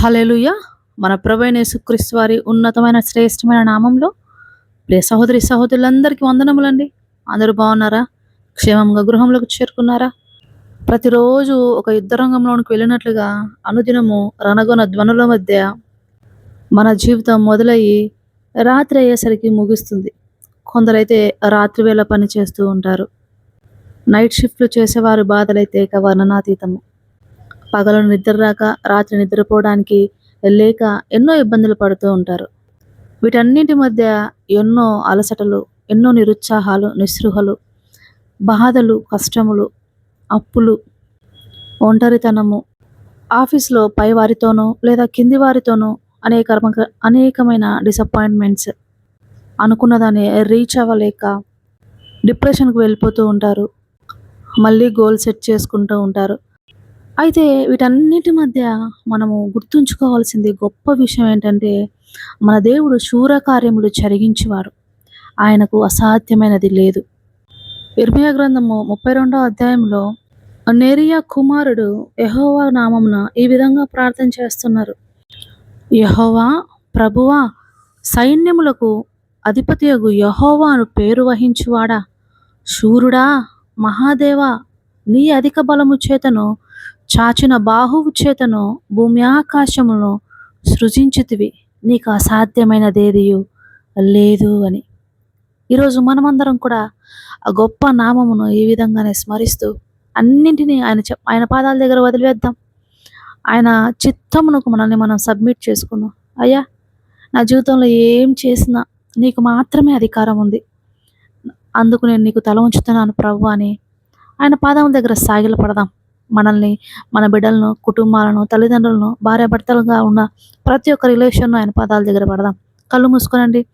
Hallelujah మన ప్రభైన యేసుక్రీస్తు వారి ఉన్నతమైన శ్రేష్టమైన నామంలో ప్రియ సహోదరి సహోదరులందరికీ వందనములండి. అందరూ బాగున్నారా? క్షేమంగా గృహంలోకి చేరుకున్నారా? ప్రతిరోజు ఒక యుద్ధ రంగంలోనికి వెళ్ళినట్లుగా అనుదినము రణగొన ధ్వనుల మధ్య మన జీవితం మొదలయ్యి రాత్రి అయ్యేసరికి ముగుస్తుంది. కొందరైతే రాత్రి వేళ పని చేస్తూ ఉంటారు. నైట్ షిఫ్ట్లు చేసేవారి బాధలైతే ఇక వర్ణనాతీతము. పగలు నిద్ర రాక రాత్రి నిద్రపోవడానికి లేక ఎన్నో ఇబ్బందులు పడుతూ ఉంటారు. వీటన్నిటి మధ్య ఎన్నో అలసటలు ఎన్నో నిరుత్సాహాలు నిస్పృహలు బాధలు కష్టములు అప్పులు ఒంటరితనము ఆఫీస్లో పై వారితోనూ లేదా కింది వారితోనూ అనేక అనేకమైన డిసప్పాయింట్మెంట్స్ అనుకున్నదాన్ని రీచ్ అవ్వలేక డిప్రెషన్కి వెళ్ళిపోతూ ఉంటారు. మళ్ళీ గోల్ సెట్ చేసుకుంటూ ఉంటారు. అయితే వీటన్నిటి మధ్య మనము గుర్తుంచుకోవాల్సింది గొప్ప విషయం ఏంటంటే మన దేవుడు శూర కార్యములు జరిగించేవాడు ఆయనకు అసాధ్యమైనది లేదు. ఇర్మియా గ్రంథము ముప్పై రెండో అధ్యాయంలో నేరియా కుమారుడు యహోవా నామమున ఈ విధంగా ప్రార్థన చేస్తున్నారు. యహోవా ప్రభువా సైన్యములకు అధిపతియగు యహోవా అను పేరు వహించువాడా? శూరుడా మహాదేవా నీ అధిక బలము చేతను చాచిన బాహువు చేతను భూమి ఆకాశమును సృజించితివి. నీకు అసాధ్యమైనదేదియు? లేదు అని. ఈరోజు మనమందరం కూడా ఆ గొప్ప నామమును ఈ విధంగానే స్మరిస్తూ అన్నింటినీ ఆయన చె- ఆయన పాదాల దగ్గర వదిలివేద్దాం. ఆయన చిత్తమునకు మనల్ని మనం సబ్మిట్ చేసుకుందాం. అయ్యా నా జీవితంలో ఏం చేసినా నీకు మాత్రమే అధికారం ఉంది. అందుకు నేను నీకు తల ఉంచుతున్నాను ప్రభు అని ఆయన పాదం దగ్గర సాగిలపడదాం. మనల్ని మన బిడ్డలను కుటుంబాలను తల్లిదండ్రులను భార్యాభర్తలుగా ఉన్న ప్రతి ఒక్క రిలేషన్ను ఆయన పాదాల దగ్గర పడదాం. కళ్ళు మూసుకోనండి.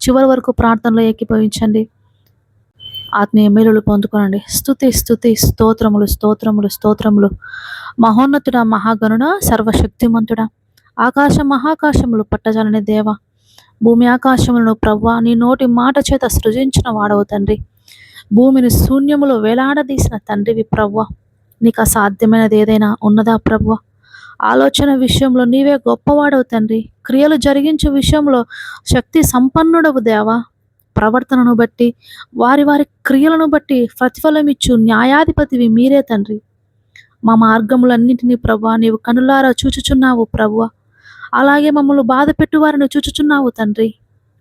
చివరి వరకు ప్రార్థనలో ఏకీభవించండి. ఆత్మీయ మేలులు పొందుకోనండి. స్థుతి స్థుతి స్తోత్రములు స్తోత్రములు స్తోత్రములు. మహోన్నతుడ మహాగణుడ సర్వశక్తిమంతుడ. ఆకాశ మహాకాశములు పట్టజాలని దేవ. భూమి ఆకాశములను ప్రవ్వా నీ నోటి మాట చేత సృజించిన వాడవు తండ్రి. భూమిని శూన్యములో వేలాడదీసిన తండ్రివి ప్రవ్వా. నీకు అసాధ్యమైనది ఏదైనా ఉన్నదా ప్రభువ? ఆలోచన విషయంలో నీవే గొప్పవాడవు తండ్రి. క్రియలు జరిగించే విషయంలో శక్తి సంపన్నుడవు దేవా. ప్రవర్తనను బట్టి వారి వారి క్రియలను బట్టి ప్రతిఫలం ఇచ్చు న్యాయాధిపతివి మీరే తండ్రి. మా మార్గములన్నింటినీ ప్రభా నీవు కనులారా చూచుచున్నావు ప్రభువ. అలాగే మమ్మల్ని బాధ పెట్టు వారిని చూచుచున్నావు తండ్రి.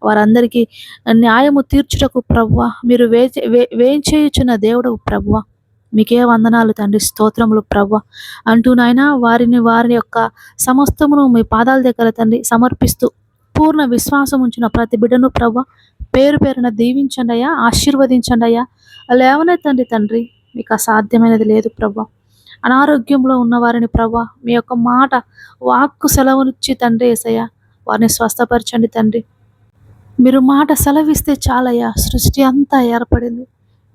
వారందరికీ న్యాయము తీర్చుటకు ప్రవ్వా మీరు వే వే- వేయించేయుచున్న దేవుడవు ప్రభువ. మీకే వందనాలు తండ్రి స్తోత్రములు ప్రవ్వ. అంటూ నాయన వారిని వారి యొక్క సమస్తమును మీ పాదాల దగ్గర తండ్రి సమర్పిస్తూ పూర్ణ విశ్వాసం ఉంచిన ప్రతి బిడ్డను ప్రవ్వ పేరు పేరున దీవించండి అయ్యా ఆశీర్వదించండి అయ్యా. లేవనే తండ్రి తండ్రి మీకు అసాధ్యమైనది లేదు ప్రభా అనారోగ్యంలో ఉన్న వారిని మీ యొక్క మాట వాక్కు సెలవునిచ్చి తండ్రి ఏసయ్యా వారిని స్వస్థపరచండి తండ్రి. మీరు మాట సెలవిస్తే చాలయ్యా సృష్టి అంతా ఏర్పడింది.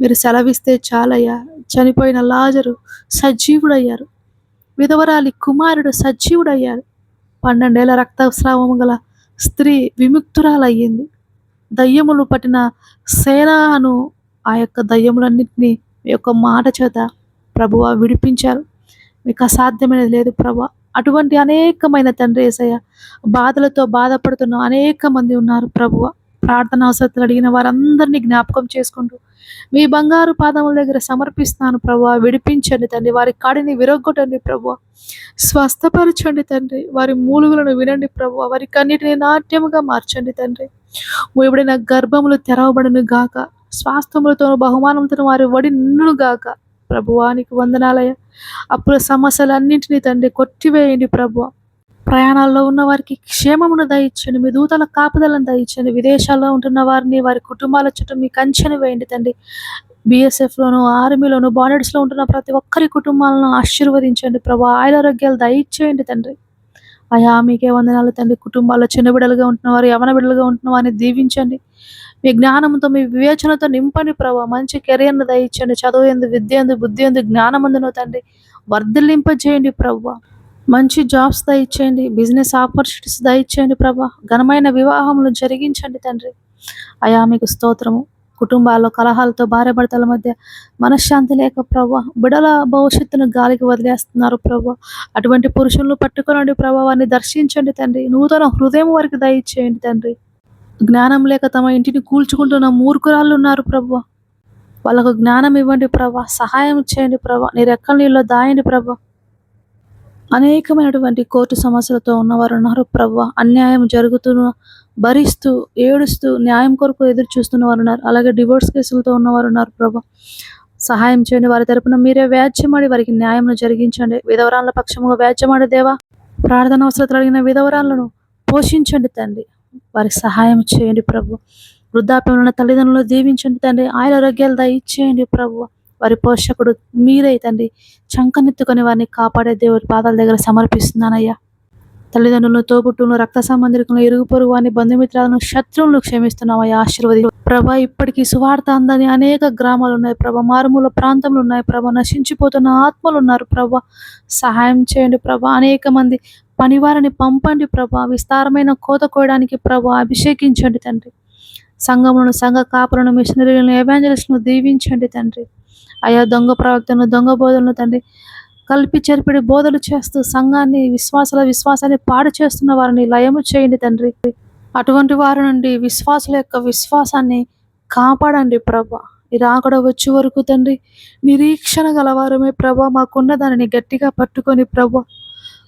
మీరు సెలవిస్తే చాలయ్యా. చనిపోయిన లాజరు సజీవుడయ్యారు. విధవరాలి కుమారుడు సజీవుడయ్యాడు పన్నెండేళ్ళ రక్తస్రావము గల స్త్రీ విముక్తురాలయ్యింది. దయ్యములు పట్టిన సేనాను ఆ యొక్క దయ్యములన్నింటినీ మీ యొక్క మాట చేత ప్రభువ విడిపించారు. మీకు అసాధ్యమైనది లేదు ప్రభా అటువంటి అనేకమైన తండ్రి ఏసయ్య బాధలతో బాధపడుతున్న అనేక మంది ఉన్నారు ప్రభువ. ప్రార్థన అవసరాలు అడిగిన వారందరినీ జ్ఞాపకం చేసుకుంటూ మీ బంగారు పాదముల దగ్గర సమర్పిస్తాను ప్రభు. విడిపించండి తండ్రి. వారి కాడిని విరగొట్టండి ప్రభు. స్వస్థపరచండి తండ్రి. వారి మూలుగులను వినండి ప్రభు. వారి కన్నిటిని నాట్యముగా మార్చండి తండ్రి. ఎప్పుడైన గర్భములు తెరవబడును గాక. స్వాస్థములతోనూ బహుమానంతో వారి వడి నిన్నును గాక. ప్రభువానికి వందనాలయ అప్పుల సమస్యలన్నింటినీ తండ్రి కొట్టివేయండి ప్రభువా ప్రయాణాల్లో ఉన్న వారికి క్షేమమును దయచండి మీ దూతల కాపుదలను దయచండి విదేశాల్లో ఉంటున్న వారిని వారి కుటుంబాల చుట్టూ మీ కంచెను వేయండి తండ్రి. బీఎస్ఎఫ్లోను ఆర్మీలోను బార్డర్స్లో ఉంటున్న ప్రతి ఒక్కరి కుటుంబాలను ఆశీర్వదించండి. ప్రభా ఆయురారోగ్యాలు దయచేయండి తండ్రి. అయా మీకే వందనాలు తండ్రి. కుటుంబాల్లో చిన్న బిడ్డలుగా ఉంటున్నవారు యవన బిడ్డలుగా ఉంటున్నవారిని దీవించండి. మీ జ్ఞానంతో మీ వివేచనతో నింపండి ప్రభా. మంచి కెరియర్ను దయచండి చదువు ఎందు విద్య ఎందు బుద్ధి ఎందు జ్ఞానమందును తండ్రి. వర్ధలింపజేయండి ప్రభా. మంచి జాబ్స్ దయచేయండి బిజినెస్ ఆపర్చునిటీస్ దయచేయండి ప్రభా. ఘనమైన వివాహములు జరిగించండి తండ్రి. అయా మీకు స్తోత్రము. కుటుంబాల్లో కలహాలతో భార్య భర్తల మధ్య మనశ్శాంతి లేక ప్రభా. బిడల భవిష్యత్తును గాలికి వదిలేస్తున్నారు ప్రభా. అటువంటి పురుషులను పట్టుకోనండి ప్రభా. వారిని దర్శించండి తండ్రి. నూతన హృదయం వారికి దయచేయండి తండ్రి. జ్ఞానం లేక తమ ఇంటిని కూల్చుకుంటున్న మూర్ఖురాళ్ళు ఉన్నారు ప్రభా. వాళ్ళకు జ్ఞానం ఇవ్వండి ప్రభా. సహాయం చేయండి ప్రభా. నీ రెక్కల నీళ్ళు దాయండి ప్రభా. అనేకమైనటువంటి కోర్టు సమస్యలతో ఉన్నవారు ఉన్నారు. ప్రవ్వ అన్యాయం జరుగుతున్న భరిస్తూ ఏడుస్తూ న్యాయం కొరకు ఎదురు చూస్తున్న వారు ఉన్నారు. అలాగే డివోర్స్ కేసులతో ఉన్నవారు ఉన్నారు ప్రభా సహాయం చేయండి వారి తరపున. మీరే వ్యాజ్యమాడి వారికి న్యాయం జరిగించండి. విధవరాల పక్షముగా వ్యాజ్యమాడి దేవా. ప్రార్థన అవసరతలు అడిగిన విధవరాలను పోషించండి తండ్రి. వారికి సహాయం చేయండి ప్రభు వృద్ధాప్యంలో ఉన్న తల్లిదండ్రులను దీవించండి తండ్రి. ఆయన ఆరోగ్యాలు దయచేయండి ప్రభు వారి పోషకుడు మీరే తండ్రి. చంకనెత్తుకొని వారిని కాపాడే దేవుడి పాదాల దగ్గర సమర్పిస్తున్నానయ్యా. తల్లిదండ్రులను తోబుట్టును రక్త సంబంధికులను ఇరుగు పొరుగు వారిని బంధుమిత్రాలను శత్రువులను క్షమిస్తున్నామయ్యా ఆశీర్వది ప్రభా ఇప్పటికీ సువార్త అందని అనేక గ్రామాలు ఉన్నాయి ప్రభ. మారుమూల ప్రాంతంలో ఉన్నాయి ప్రభ. నశించిపోతున్న ఆత్మలు ఉన్నారు ప్రభా. సహాయం చేయండి ప్రభా. అనేక మంది పనివారిని పంపండి ప్రభా. విస్తారమైన కోత కోయడానికి ప్రభా అభిషేకించండి తండ్రి. సంఘములను సంఘ కాపులను మిషనరీలను ఎవాంజలిస్ట్ను దీవించండి తండ్రి. అయా దొంగ ప్రవక్తను దొంగ బోధలను తండ్రి కలిపి చెరిపిడి బోధలు చేస్తూ సంఘాన్ని విశ్వాసాల విశ్వాసాన్ని పాడు చేస్తున్న వారిని లయము చేయండి తండ్రి. అటువంటి వారి నుండి విశ్వాసుల యొక్క విశ్వాసాన్ని కాపాడండి ప్రభా. ఈ రాకడ వచ్చే వరకు తండ్రి నిరీక్షణ గలవారమే ప్రభా. మాకున్న దానిని గట్టిగా పట్టుకొని ప్రభా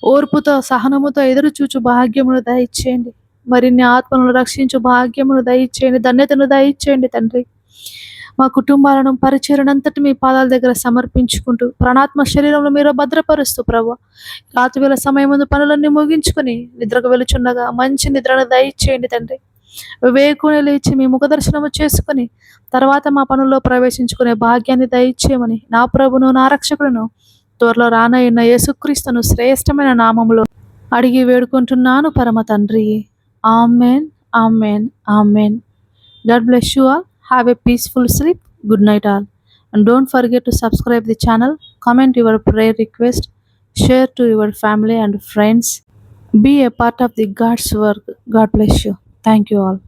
ఓర్పుతో సహనముతో ఎదురు చూచు భాగ్యమును దయచేయండి. మరిన్ని ఆత్మలను రక్షించు భాగ్యమును దయచేయండి ధన్యతను దయచేయండి తండ్రి. మా కుటుంబాలను పరిచయనంతటి మీ పాదాల దగ్గర సమర్పించుకుంటూ ప్రాణాత్మ శరీరంలో మీరు భద్రపరుస్తూ ప్రభు. రాత్రి వేళ సమయం ముందు పనులన్నీ ముగించుకొని నిద్రకు వెలుచుండగా మంచి నిద్రను దయచేయండి తండ్రి. వివేకుని లేచి మీ ముఖదర్శనము చేసుకుని తర్వాత మా పనుల్లో ప్రవేశించుకునే భాగ్యాన్ని దయచేయమని నా ప్రభును నా రక్షకులను త్వరలో రానయ్యున్న యేసుక్రీస్తును శ్రేష్టమైన నామములో అడిగి వేడుకుంటున్నాను పరమ తండ్రి. Amen amen amen. God bless you all. Have a peaceful sleep. Good night, all. And don't forget to subscribe the channel, comment your prayer request, share to your family and friends. Be a part of the God's work. God bless you. Thank you all.